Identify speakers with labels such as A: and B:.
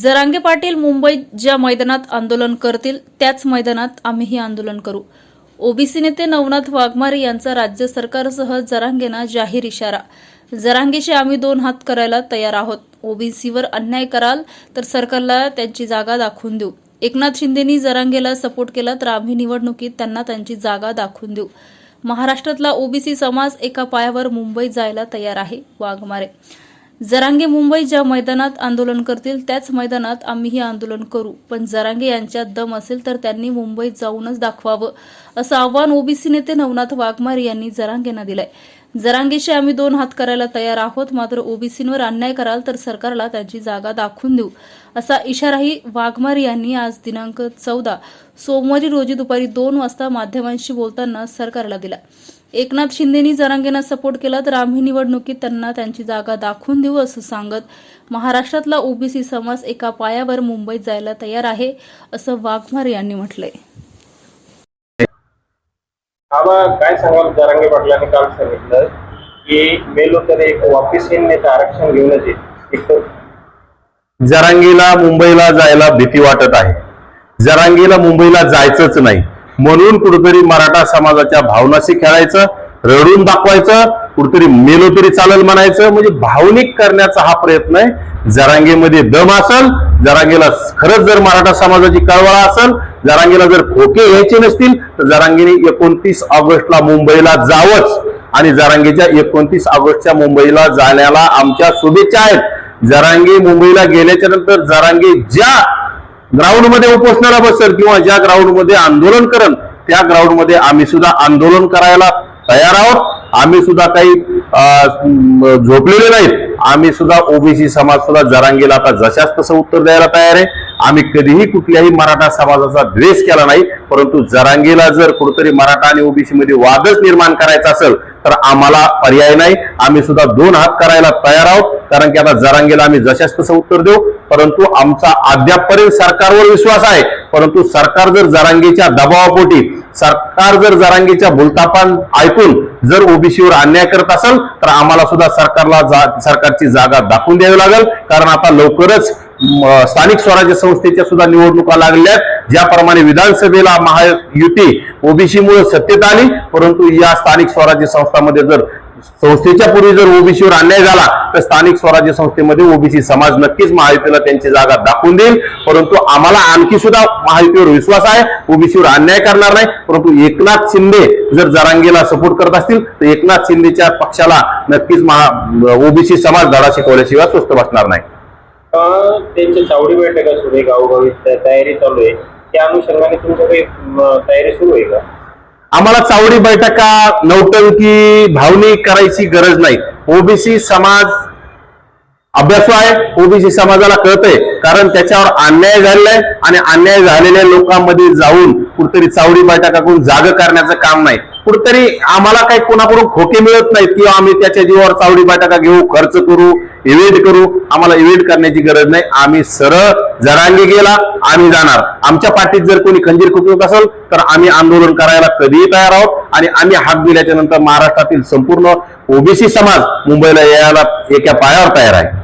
A: जरांगे पाटील मुंबईत ज्या मैदानात आंदोलन करतील त्याच मैदानात आम्हीही आंदोलन करू. ओबीसी नेते नवनाथ वाघमारे यांचा राज्य सरकारसह जरांगेना जाहीर इशारा. जरांगेशी आम्ही दोन हात करायला तयार आहोत. ओबीसीवर अन्याय कराल तर सरकारला त्यांची जागा दाखवून देऊ. एकनाथ शिंदेनी जरांगेला सपोर्ट केला तर आम्ही निवडणुकीत त्यांना त्यांची जागा दाखवून देऊ. महाराष्ट्रातला ओबीसी समाज एका पायावर मुंबईत जायला तयार आहे वाघमारे. जरांगे मुंबई ज्या मैदानात आंदोलन करतील त्याच मैदानात आम्हीही आंदोलन करू. पण जरांगे यांच्यात दम असेल तर त्यांनी मुंबईत जाऊनच दाखवावं असं आव्हान ओबीसी नेते नवनाथ वाघमारे यांनी जरांगेंना दिलंय. जरांगेशी आम्ही दोन हात करायला तयार आहोत. मात्र ओबीसींवर अन्याय कराल तर सरकारला त्यांची जागा दाखवून देऊ. असा इशाराही वाघमार यांनी आज दिनांक चौदा सोमवारी रोजी दुपारी दोन वाजता माध्यमांशी बोलताना सरकारला दिला. एकनाथ शिंदेनी जरांगेंना सपोर्ट केला तर आम्ही निवडणुकीत त्यांना त्यांची जागा दाखवून देऊ असं सांगत महाराष्ट्रातला ओबीसी समाज एका पायावर मुंबईत जायला तयार आहे असं वाघमारे यांनी म्हटलंय.
B: आबा काय सांगाल जरांगे पाटलांनी काल सांगितलं की मेलो तर एक वापिस येईन नाही तर आरक्षण घेऊनच येईल
C: जरांगीला मुंबईला जायला भीती वाटत आहे. जरांगीला मुंबईला जायचंच नाही. म्हणून कुठेतरी मराठा समाजाच्या भावनाशी खेळायचं रडून दाखवायचं कुठेतरी मेलो तरी चालेल म्हणायचं म्हणजे भावनिक करण्याचा हा प्रयत्न आहे. जरांगेमध्ये दम असल जरांगेला खरंच जर मराठा समाजाची कळवळा असेल जरांगीला जर खोके घ्यायचे नसतील तर जरांगीने एकोणतीस ऑगस्टला मुंबईला जावंच. आणि जरांगीच्या एकोणतीस ऑगस्टच्या मुंबईला जाण्याला आमच्या शुभेच्छा आहेत. जरांगी मुंबईला गेल्याच्यानंतर जरांगी ज्या ग्राउंडमध्ये उपोषणाला बसेल किंवा ज्या ग्राउंडमध्ये आंदोलन करेल त्या ग्राउंडमध्ये आम्ही सुद्धा आंदोलन करायला तयार आहोत. आम्ही सुद्धा काही झोपलेले नाहीत. आम्ही सुद्धा ओबीसी समाज सुद्धा जरांगीला आता जशाच तसं उत्तर द्यायला तयार आहे. आम्ही कधीही कुठल्याही मराठा समाजाचा द्वेष केला नाही परंतु जरांगीला जर कुठतरी मराठा आणि ओबीसी मध्ये वादच निर्माण करायचा असेल तर आम्हाला पर्याय नाही. आम्ही सुद्धा दोन हात करायला तयार आहोत कारण की आता जरांगेला आम्ही जशाच तसं उत्तर देऊ परंतु आमचा अद्यापपर्यंत सरकारवर विश्वास आहे. परंतु सरकार जर जरांगेच्या दबावापोटी सरकार जर जरांगीच्या भूलतापान ऐकून जर ओबीसीवर अन्याय करत असेल तर आम्हाला सुद्धा सरकारला जा- सरकारची जागा दाखवून द्यावी लागेल. कारण आता लवकरच स्थानिक स्वराज्य संस्थेच्या सुद्धा निवडणुका लागल्या ज्याप्रमाणे विधानसभेला महायुती ओबीसीमुळे सत्तेत आली परंतु या स्थानिक स्वराज्य संस्थांमध्ये जर संस्थेच्या पूर्वी जर ओबीसीवर अन्याय झाला तर स्थानिक स्वराज्य संस्थेमध्ये ओबीसी समाज नक्कीच महायुतीला त्यांची जागा दाखवून देईल. परंतु आम्हाला आणखी सुद्धा महायुतीवर विश्वास आहे ओबीसीवर अन्याय करणार नाही. परंतु एकनाथ शिंदे जर जरांगेला सपोर्ट करत असतील तर एकनाथ शिंदेच्या पक्षाला नक्कीच ओबीसी समाज धडा शिकवल्याशिवाय स्वस्त बसणार नाही.
B: त्यांच्या चावडी बैठका सुरू आहे गावोगावी तयारी चालू आहे. त्या अनुषंगाने तुमच्या काही तयारी सुरू आहे का?
C: आम्हाला चावडी बैठका नौटंकी भावनिक करायची गरज नाही. ओबीसी समाज अभ्यासू आहे ओबीसी समाजाला कळतंय. कारण त्याच्यावर अन्याय झालेला आहे आणि अन्याय झालेल्या लोकांमध्ये जाऊन कुठेतरी चावडी बैठका करून जाग करण्याचं काम नाही. कुठतरी आम्हाला काही कोणाकडून खोके मिळत नाहीत किंवा आम्ही त्याच्या जीवावर चावडी बैठका घेऊ खर्च करू इव्हेंट करू आम्हाला इव्हेंट करण्याची गरज नाही. आम्ही सरळ जरांगी गेला आम्ही जाणार. आमच्या पाठीत जर कोणी खंजीर कुटुंब असेल तर आम्ही आंदोलन करायला कधीही तयार आहोत. आणि आम्ही हात दिल्याच्या नंतर महाराष्ट्रातील संपूर्ण ओबीसी समाज मुंबईला यायला एका पायावर तयार आहे.